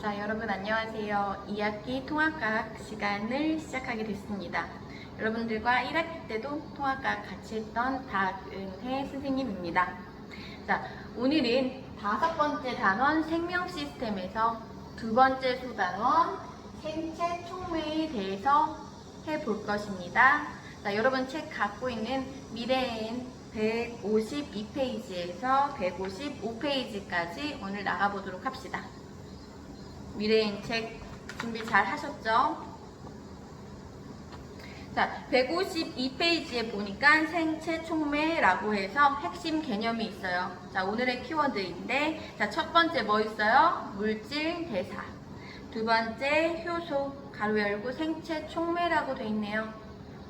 자, 여러분 안녕하세요. 2학기 통합과학 시간을 시작하게 됐습니다. 여러분들과 1학기 때도 통합과학 같이 했던 박은혜 선생님입니다. 자, 오늘은 다섯 번째 단원 생명 시스템에서 두 번째 소단원 생체 촉매에 대해서 해볼 것입니다. 자, 여러분 책 갖고 있는 미래엔 152페이지에서 155페이지까지 오늘 나가보도록 합시다. 미래인 책 준비 잘 하셨죠? 자, 152페이지에 보니까 생체 촉매라고 해서 핵심 개념이 있어요. 자, 오늘의 키워드인데, 자, 첫 번째 뭐 있어요? 물질 대사. 두 번째 효소, 가로 열고 생체 촉매라고 돼 있네요.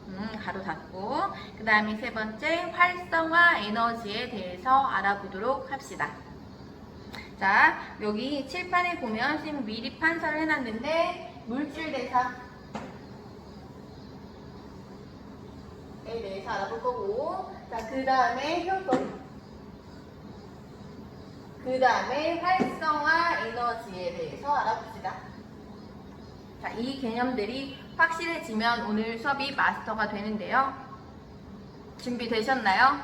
음, 가로 닫고. 그 다음에 세 번째 활성화 에너지에 대해서 알아보도록 합시다. 자, 여기 칠판에 보면 선생님 미리 판서를 해놨는데 물질 대사 에 대해서 알아볼 거고 자, 그 다음에 효소 그 다음에 활성화 에너지에 대해서 알아봅시다. 자, 이 개념들이 확실해지면 오늘 수업이 마스터가 되는데요. 준비되셨나요?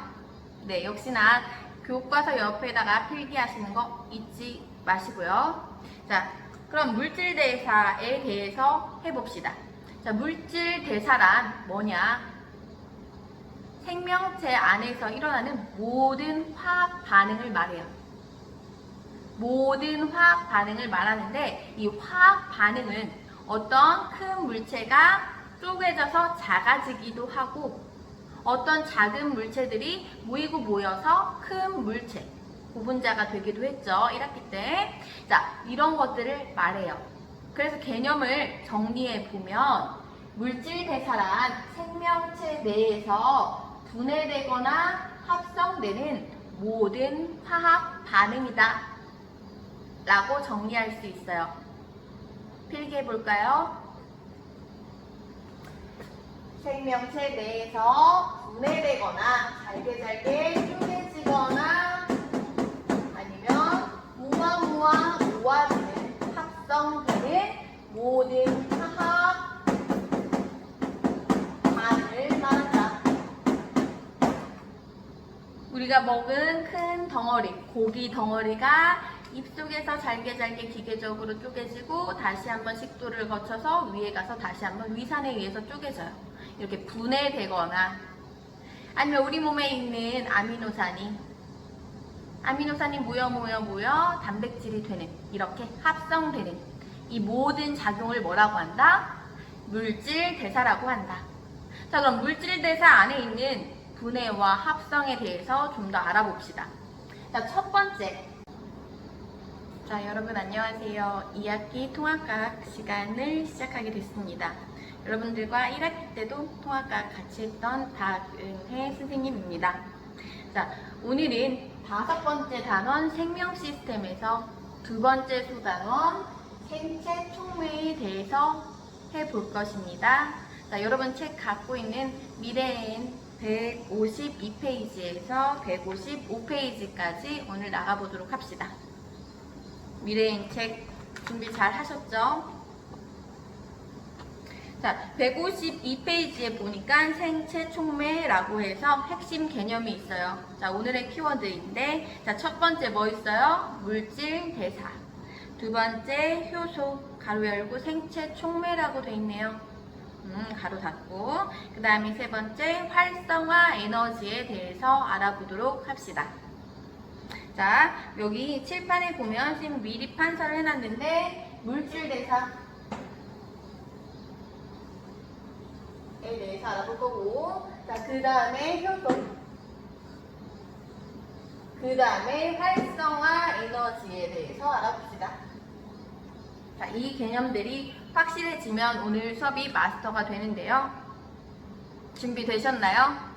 네, 역시나 교과서 옆에다가 필기하시는 거 잊지 마시고요. 자, 그럼 물질 대사에 대해서 해봅시다. 자, 물질 대사란 뭐냐? 생명체 안에서 일어나는 모든 화학 반응을 말해요. 모든 화학 반응을 말하는데 이 화학 반응은 어떤 큰 물체가 쪼개져서 작아지기도 하고 어떤 작은 물체들이 모이고 모여서 큰 물체, 고분자가 되기도 했죠. 1학기 때. 자, 이런 것들을 말해요. 그래서 개념을 정리해 보면 물질 대사란 생명체 내에서 분해되거나 합성되는 모든 화학 반응이다. 라고 정리할 수 있어요. 필기해 볼까요? 생명체 내에서 분해되거나 잘게 잘게 쪼개지거나 아니면 무화무화 모아지는 합성되는 모든 화학 반응을 말한다. 우리가 먹은 큰 덩어리, 고기 덩어리가 입속에서 잘게 잘게 기계적으로 쪼개지고 다시 한번 식도를 거쳐서 위에 가서 다시 한번 위산에 의해서 쪼개져요. 이렇게 분해되거나 아니면 우리 몸에 있는 아미노산이 아미노산이 모여 모여 모여 단백질이 되는 이렇게 합성되는 이 모든 작용을 뭐라고 한다? 물질 대사라고 한다. 자 그럼 물질 대사 안에 있는 분해와 합성에 대해서 좀 더 알아봅시다. 자 첫 번째 자, 여러분 안녕하세요. 2학기 통합과학 시간을 시작하게 됐습니다. 여러분들과 1학기 때도 통합과학 같이 했던 박은혜 선생님입니다. 자, 오늘은 다섯 번째 단원 생명 시스템에서 두 번째 소단원 생체 촉매에 대해서 해볼 것입니다. 자, 여러분 책 갖고 있는 미래엔 152페이지에서 155페이지까지 오늘 나가보도록 합시다. 미래인 책 준비 잘 하셨죠? 자, 152페이지에 보니까 생체 촉매라고 해서 핵심 개념이 있어요. 자, 오늘의 키워드인데, 자, 첫 번째 뭐 있어요? 물질 대사. 두 번째 효소, 가로 열고 생체 촉매라고 돼 있네요. 음, 가로 닫고. 그 다음에 세 번째 활성화 에너지에 대해서 알아보도록 합시다. 자, 여기 칠판에 보면 지금 미리 판서를 해놨는데 물질 대사 에 대해서 알아볼 거고 자, 그 다음에 효소 그 다음에 활성화 에너지에 대해서 알아봅시다. 자, 이 개념들이 확실해지면 오늘 수업이 마스터가 되는데요. 준비되셨나요?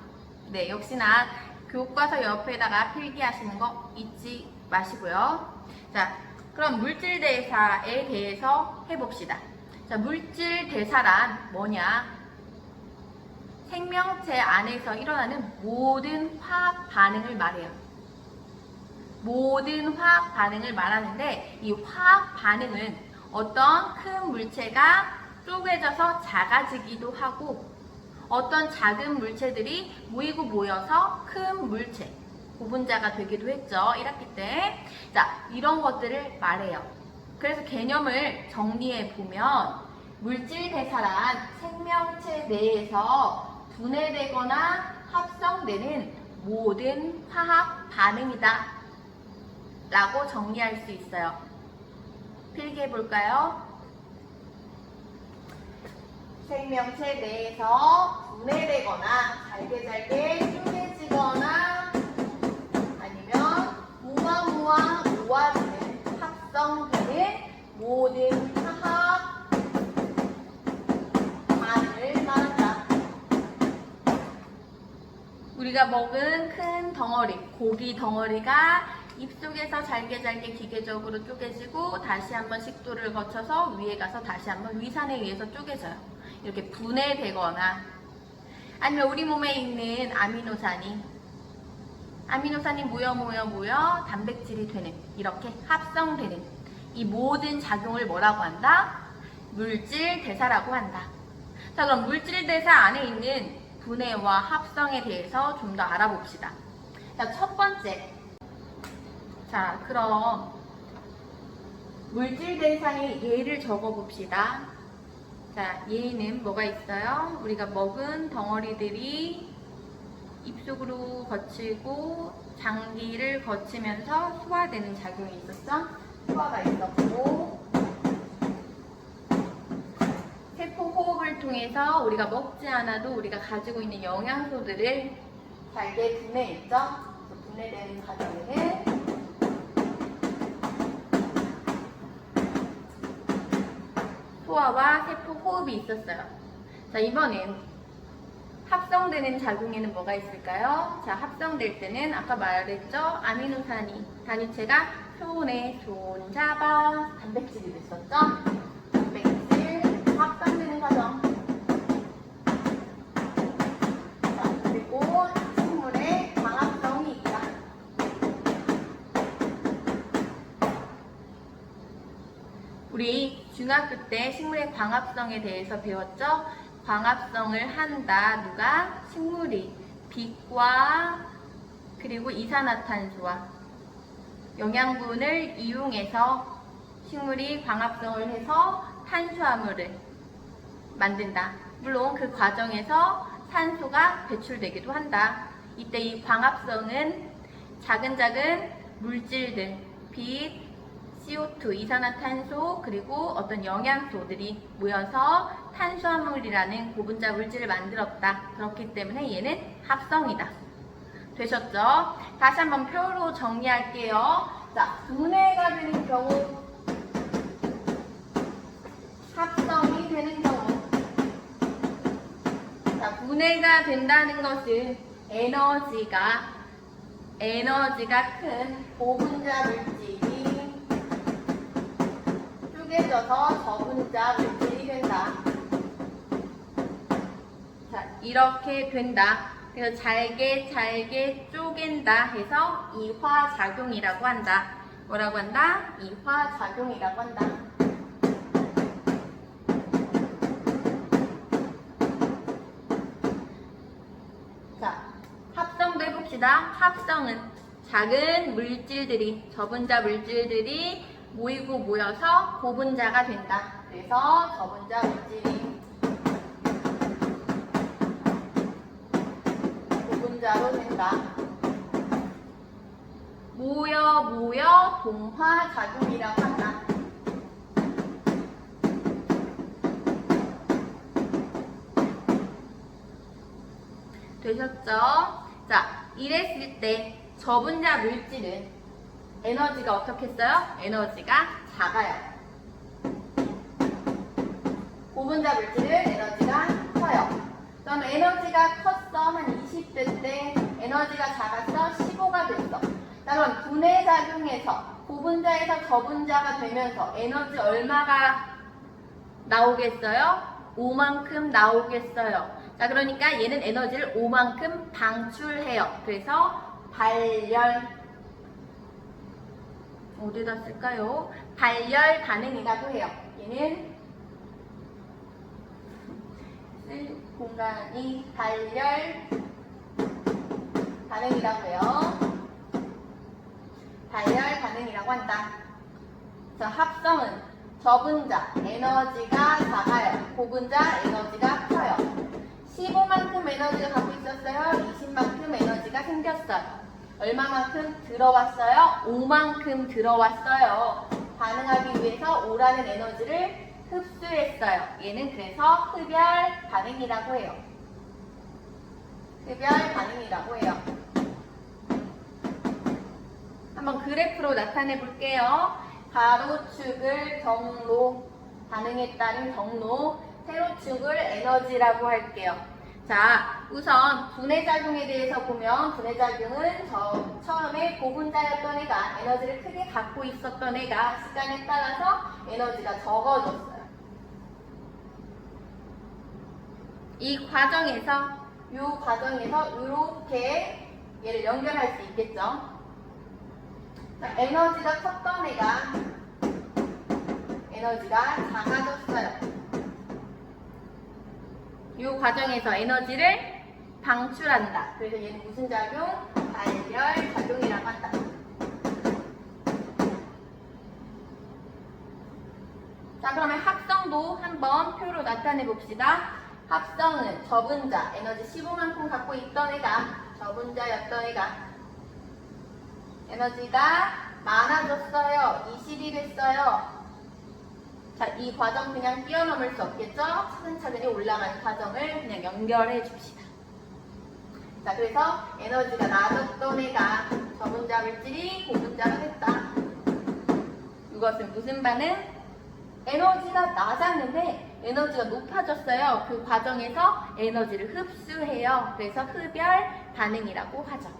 네, 역시나 교과서 옆에다가 필기하시는 거 잊지 마시고요. 자, 그럼 물질 대사에 대해서 해봅시다. 자, 물질 대사란 뭐냐? 생명체 안에서 일어나는 모든 화학 반응을 말해요. 모든 화학 반응을 말하는데 이 화학 반응은 어떤 큰 물체가 쪼개져서 작아지기도 하고 어떤 작은 물체들이 모이고 모여서 큰 물체, 고분자가 되기도 했죠. 1학기 때. 자, 이런 것들을 말해요. 그래서 개념을 정리해 보면 물질 대사란 생명체 내에서 분해되거나 합성되는 모든 화학 반응이다. 라고 정리할 수 있어요. 필기해 볼까요? 생명체 내에서 분해되거나 잘게 잘게 쪼개지거나 아니면 무화무화 모아지는 합성되는 모든 화학 우리가 먹은 큰 덩어리, 고기 덩어리가 입속에서 잘게 잘게 기계적으로 쪼개지고 다시 한번 식도를 거쳐서 위에 가서 다시 한번 위산에 의해서 쪼개져요. 이렇게 분해되거나 아니면 우리 몸에 있는 아미노산이 아미노산이 모여 모여 모여 단백질이 되는 이렇게 합성되는 이 모든 작용을 뭐라고 한다? 물질 대사라고 한다. 자 그럼 물질 대사 안에 있는 분해와 합성에 대해서 좀 더 알아봅시다. 자, 첫 번째. 자, 그럼 물질 대사의 예를 적어 봅시다. 자, 예는 뭐가 있어요? 우리가 먹은 덩어리들이 입속으로 거치고 장기를 거치면서 소화되는 작용이 있었죠? 소화가 있었고 세포 호흡을 통해서 우리가 먹지 않아도 우리가 가지고 있는 영양소들을 잘게 분해했죠? 그 분해되는 과정에는 소화와 세포 호흡이 있었어요. 자, 이번엔 합성되는 작용에는 뭐가 있을까요? 자, 합성될 때는 아까 말했죠? 아미노산이 단위체가 손에 손 잡아 단백질이 됐었죠? 중학교 때 식물의 광합성에 대해서 배웠죠? 광합성을 한다. 누가? 식물이. 빛과 그리고 이산화탄소와 영양분을 이용해서 식물이 광합성을 해서 탄수화물을 만든다. 물론 그 과정에서 산소가 배출되기도 한다. 이때 이 광합성은 작은 작은 물질들, 빛, CO2, 이산화탄소, 그리고 어떤 영양소들이 모여서 탄수화물이라는 고분자 물질을 만들었다. 그렇기 때문에 얘는 합성이다. 되셨죠? 다시 한번 표로 정리할게요. 자, 분해가 되는 경우, 합성이 되는 경우. 자, 분해가 된다는 것은 에너지가, 에너지가 큰 고분자 물질 이 쪼개져서 저분자 물질이 된다. 자, 이렇게 된다. 그래서 잘게 잘게 쪼갠다 해서 이화작용이라고 한다. 뭐라고 한다? 이화작용이라고 한다. 자, 합성도 해봅시다. 합성은 작은 물질들이, 저분자 물질들이 모이고 모여서 고분자가 된다. 그래서 저분자 물질이 고분자로 된다. 모여 모여 동화 작용이라고 한다. 되셨죠? 자, 이랬을 때 저분자 물질은 에너지가 어떻게 써요? 에너지가 작아요. 고분자 물질은 에너지가 커요. 그럼 에너지가 컸어. 한 20대 때 에너지가 작았어. 15가 됐어. 자, 그럼 분해 작용에서 고분자에서 저분자가 되면서 에너지 얼마가 나오겠어요? 5만큼 나오겠어요. 자, 그러니까 얘는 에너지를 5만큼 방출해요. 그래서 발열 어디다 쓸까요? 발열 반응이라고 해요. 얘는 쓸 공간이 발열 반응이라고 해요. 발열 반응이라고 한다. 자, 합성은 저분자 에너지가 작아요. 고분자 에너지가 커요. 15만큼 에너지를 갖고 있었어요. 20만큼 에너지가 생겼어요. 얼마만큼 들어왔어요? 5만큼 들어왔어요. 반응하기 위해서 오라는 에너지를 흡수했어요. 얘는 그래서 흡열 반응이라고 해요. 흡열 반응이라고 해요. 한번 그래프로 나타내 볼게요. 가로축을 경로, 반응에 따른 경로, 세로축을 에너지라고 할게요. 자, 우선 분해작용에 대해서 보면 분해작용은 저 처음에 고분자였던 애가 에너지를 크게 갖고 있었던 애가 시간에 따라서 에너지가 적어졌어요. 이 과정에서 이 과정에서 이렇게 얘를 연결할 수 있겠죠. 자, 에너지가 컸던 애가 에너지가 작아졌어요. 이 과정에서 에너지를 방출한다. 그래서 얘는 무슨 작용? 발열 작용이라고 한다. 자, 그러면 합성도 한번 표로 나타내 봅시다. 합성은 저분 자, 에너지 15만큼 갖고 있던 애가 저분 자였던 애가 에너지가 많아졌어요. 20이 됐어요. 자, 이 과정 그냥 뛰어넘을 수 없겠죠? 차근차근히 올라가는 과정을 그냥 연결해 줍시다. 자, 그래서 에너지가 낮았던 애가 저분자 물질이 고분자가 됐다. 이것은 무슨 반응? 에너지가 낮았는데 에너지가 높아졌어요. 그 과정에서 에너지를 흡수해요. 그래서 흡열 반응이라고 하죠.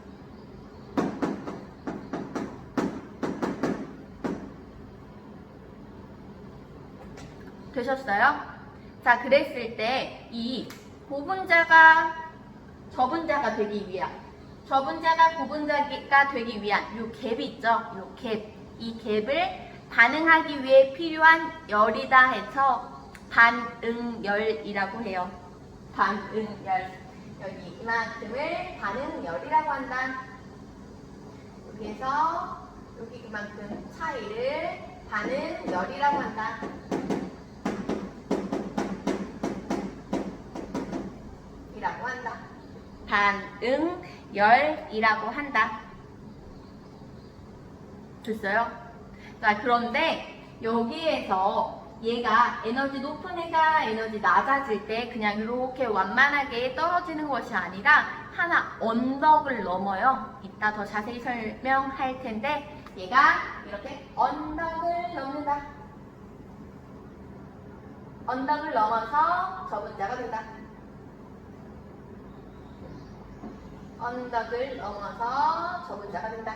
되셨어요? 자, 그랬을 때 이 고분자가 저분자가 되기 위한 저분자가 고분자가 되기 위한 요 갭이 있죠? 요 갭. 이 갭을 반응하기 위해 필요한 열이다 해서 반응열이라고 해요. 반응열. 여기 이만큼을 반응열이라고 한다. 여기에서 여기 그만큼 차이를 반응열이라고 한다. 이라고 한다. 반응열이라고 한다. 됐어요? 자, 그런데 여기에서 얘가 에너지 높은 애가 에너지 낮아질 때 그냥 이렇게 완만하게 떨어지는 것이 아니라 하나 언덕을 넘어요. 이따 더 자세히 설명할 텐데 얘가 이렇게 언덕을 넘는다. 언덕을 넘어서 저분자가 된다. 언덕을 넘어서 저분자가 된다.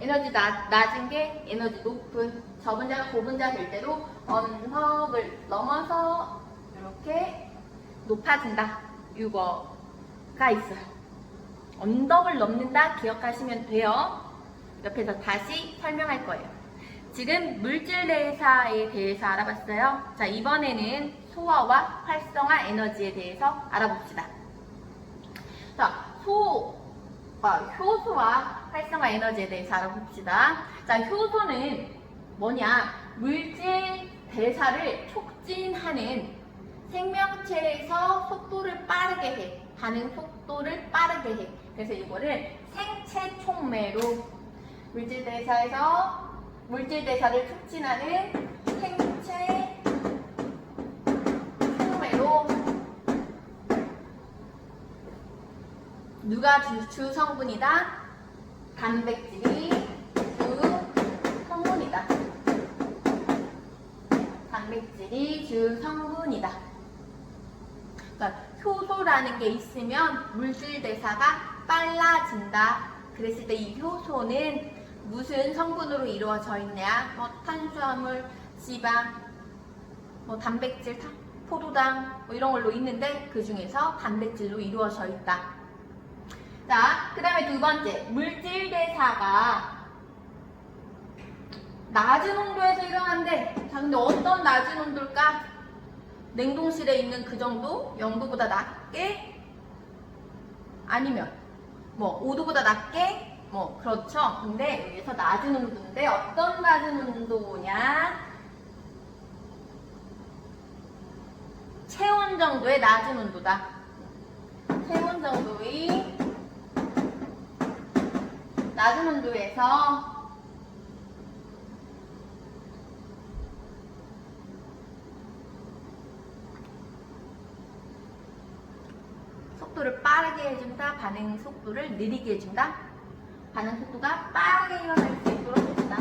에너지 낮, 낮은 게 에너지 높은 저분자가 고분자 될 때도 언덕을 넘어서 이렇게 높아진다. 이거가 있어요. 언덕을 넘는다 기억하시면 돼요. 옆에서 다시 설명할 거예요. 지금 물질 대사에 대해서 알아봤어요. 자, 이번에는 소화와 활성화 에너지에 대해서 알아봅시다. 자, 소, 아, 효소와 활성화 에너지에 대해서 알아봅시다. 자, 효소는 뭐냐? 물질 대사를 촉진하는 생명체에서 속도를 빠르게 해. 반응 속도를 빠르게 해. 그래서 이거를 생체 촉매로 물질 대사에서 물질 대사를 촉진하는 생체 촉매로 누가 주, 주 성분이다? 단백질이 주 성분이다. 단백질이 주 성분이다. 그러니까 효소라는 게 있으면 물질 대사가 빨라진다. 그랬을 때 이 효소는 무슨 성분으로 이루어져 있냐? 뭐 탄수화물, 지방, 뭐 단백질 다, 포도당 뭐 이런 걸로 있는데 그 중에서 단백질로 이루어져 있다. 자, 그 다음에 두 번째 물질 대사가 낮은 온도에서 일어난대. 자, 근데 어떤 낮은 온도일까? 냉동실에 있는 그 정도? 0도보다 낮게? 아니면 뭐 5도보다 낮게? 뭐 그렇죠. 근데 여기서 낮은 온도인데 어떤 낮은 온도냐? 체온 정도의 낮은 온도다. 체온 정도의 낮은 온도에서 속도를 빠르게 해준다. 반응 속도를 느리게 해준다. 반응 속도가 빠르게 일어날 수 있도록 해준다.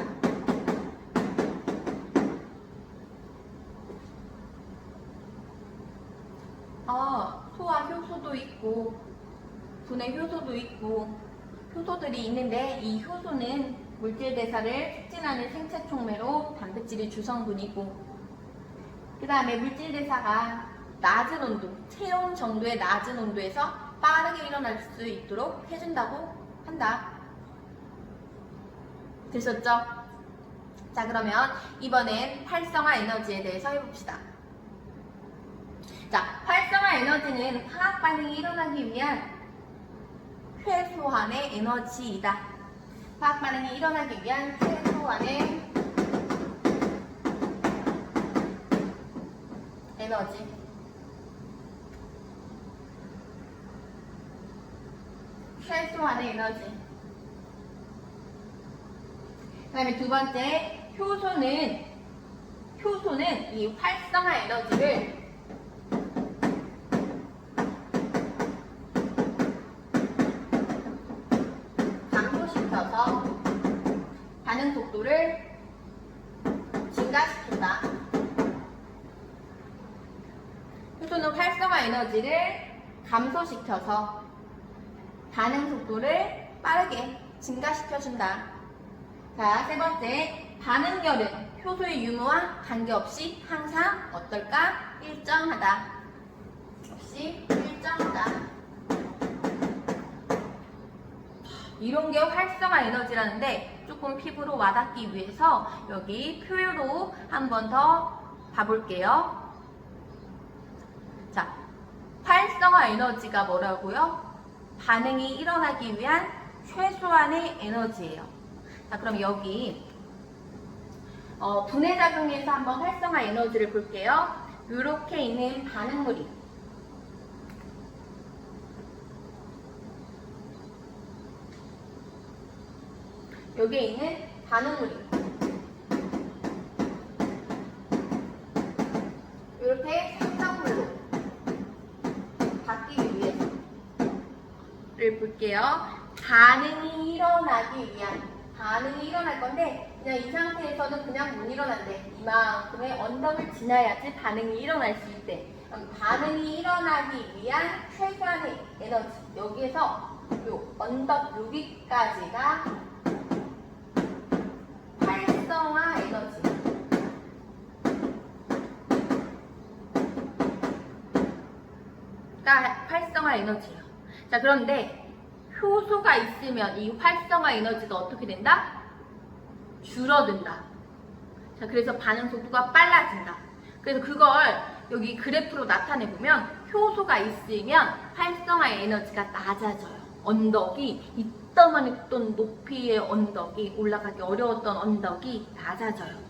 어, 소화 효소도 있고 분해 효소도 있고 효소들이 있는데 이 효소는 물질 대사를 촉진하는 생체 촉매로 단백질이 주성분이고 그 다음에 물질 대사가 낮은 온도, 체온 정도의 낮은 온도에서 빠르게 일어날 수 있도록 해준다고 한다. 되셨죠? 자 그러면 이번엔 활성화 에너지에 대해서 해봅시다. 자, 활성화 에너지는 화학 반응이 일어나기 위한 최소한의 에너지이다. 화학 반응이 일어나기 위한 최소한의 에너지. 최소한의 에너지. 그 다음에 두 번째, 효소는, 효소는 이 활성화 에너지를 감소시켜서 반응 속도를 증가시킨다. 효소는 활성화 에너지를 감소시켜서 반응 속도를 빠르게 증가시켜준다. 자, 세 번째, 반응열은 효소의 유무와 관계없이 항상 어떨까? 일정하다. 없이 일정하다. 이런 게 활성화 에너지라는데 조금 피부로 와닿기 위해서 여기 표로 한 번 더 봐볼게요. 자, 활성화 에너지가 뭐라고요? 반응이 일어나기 위한 최소한의 에너지예요. 자, 그럼 여기 어, 분해 작용에서 한번 활성화 에너지를 볼게요. 이렇게 있는 반응물이 여기에 있는 반응물이 이렇게 생성물로 바뀌기 위해서를 볼게요. 반응이 일어나기 위한 반응이 일어날 건데 그냥 이 상태에서는 그냥 못 일어난대. 이만큼의 언덕을 지나야지 반응이 일어날 수 있대. 반응이 일어나기 위한 최소한의 에너지 여기에서 요 언덕 여기까지가 활성화 에너지. 가 활성화 에너지예요. 자, 그런데 효소가 있으면 이 활성화 에너지가 어떻게 된다? 줄어든다. 자, 그래서 반응 속도가 빨라진다. 그래서 그걸 여기 그래프로 나타내 보면 효소가 있으면 활성화 에너지가 낮아져요. 언덕이 있던 높이의 언덕이 올라가기 어려웠던 언덕이 낮아져요.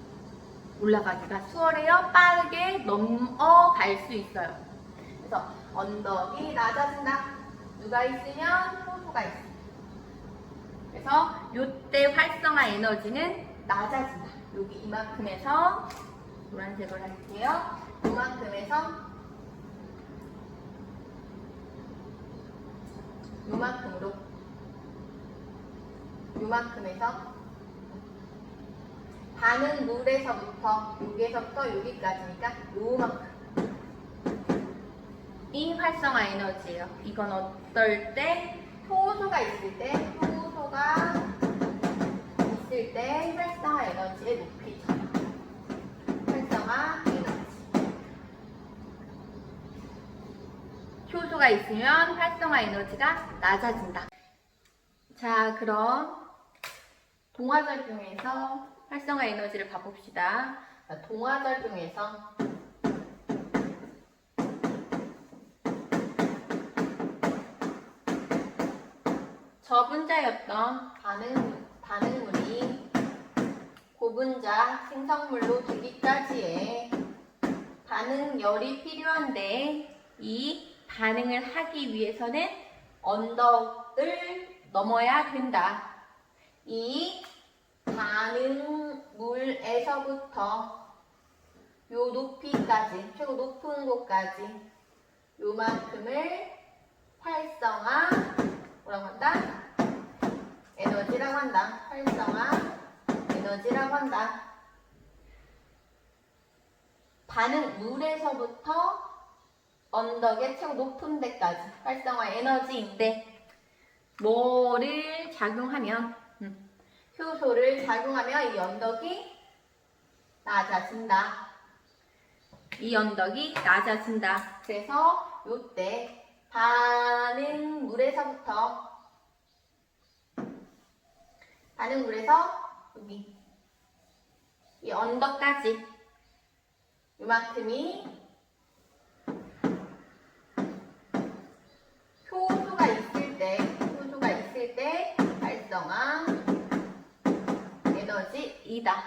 올라가기가 수월해요. 빠르게 넘어갈 수 있어요. 그래서 언덕이 낮아진다. 누가 있으면 효소가 있어. 그래서 요때 활성화 에너지는 낮아진다. 여기 이만큼에서 노란색을 할게요. 이만큼에서 요만큼으로 요만큼에서 반은 물에서부터 여기에서부터 여기까지니까 요만큼 이 활성화 에너지예요. 이건 어떨 때 효소가 있을 때 효소가 있을 때 활성화 에너지의 높이죠. 활성화 에너지. 효소가 있으면 활성화 에너지가 낮아진다. 자, 그럼 동화작용에서 활성화 에너지를 봐봅시다. 자, 동화작용에서 저분자였던 반응, 반응물이 고분자 생성물로 되기까지의 반응열이 필요한데 이 반응을 하기 위해서는 언덕을 넘어야 된다. 이 반응물에서부터 요 높이까지, 최고 높은 곳까지 요만큼을 활성화 뭐라고 한다? 에너지라고 한다. 활성화 에너지라고 한다. 반응 물에서부터 언덕의 최고 높은 데까지 활성화 에너지인데 뭐를 작용하면 음, 효소를 작용하면 이 언덕이 낮아진다. 이 언덕이 낮아진다. 그래서 요때 반응물에서부터. 반응물에서 여기. 이 언덕까지. 요만큼이 효소가 있을 때 효소가 있을 때 활성화 에너지이다.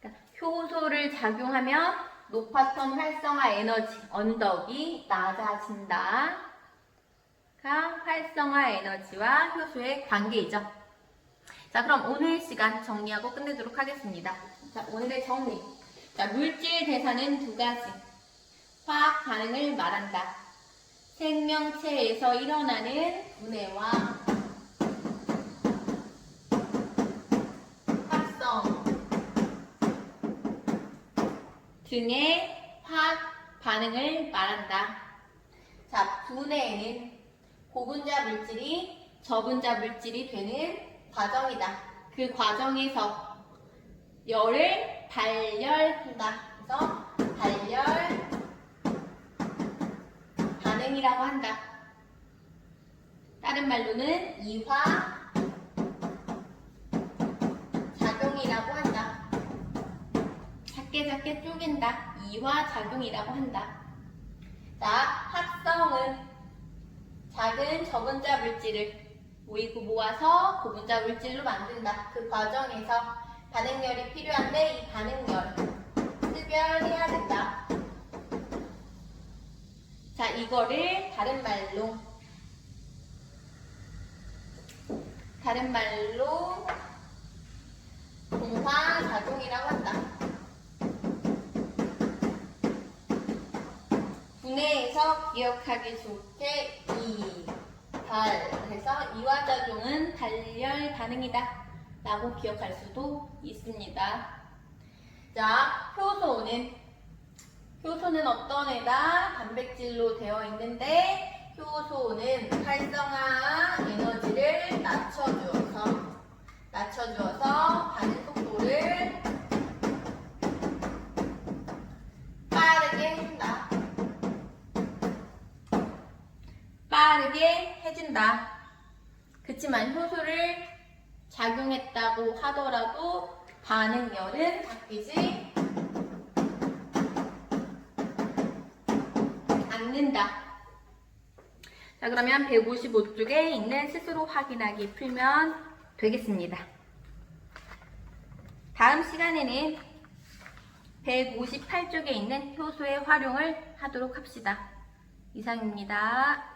그러니까 효소를 작용하면 높았던 활성화 에너지 언덕이 낮아진다. 가 활성화 에너지와 효소의 관계이죠. 자, 그럼 오늘 시간 정리하고 끝내도록 하겠습니다. 자, 오늘의 정리. 자, 물질 대사는 두 가지. 화학 반응을 말한다. 생명체에서 일어나는 분해와 합성 등의 화학 반응을 말한다. 자, 분해는 고분자 물질이 저분자 물질이 되는 과정이다. 그 과정에서 열을 발열한다. 그래서 발열 반응이라고 한다. 다른 말로는 이화 작용이라고 한다. 작게 작게 쪼갠다. 이화 작용이라고 한다. 자, 합성은 작은 저분자 물질을 모이고 모아서 고분자 물질로 만든다. 그 과정에서 반응열이 필요한데 이 반응열 흡연해야 된다. 자, 이거를 다른 말로 다른 말로 동화 작용이라고 한다. 분해에서 기억하기 좋게 이, 달 해서 이화작용은 발열 반응이다 라고 기억할 수도 있습니다. 자, 효소는 효소는 어떤 애다? 단백질로 되어 있는데 효소는 활성화 에너지를 낮춰주어서 낮춰주어서 반응 속도를 빠르게 해준다. 해준다. 그치만 효소를 작용했다고 하더라도 반응열은 바뀌지 않는다. 자, 그러면 155쪽에 있는 스스로 확인하기 풀면 되겠습니다. 다음 시간에는 158쪽에 있는 효소의 활용을 하도록 합시다. 이상입니다.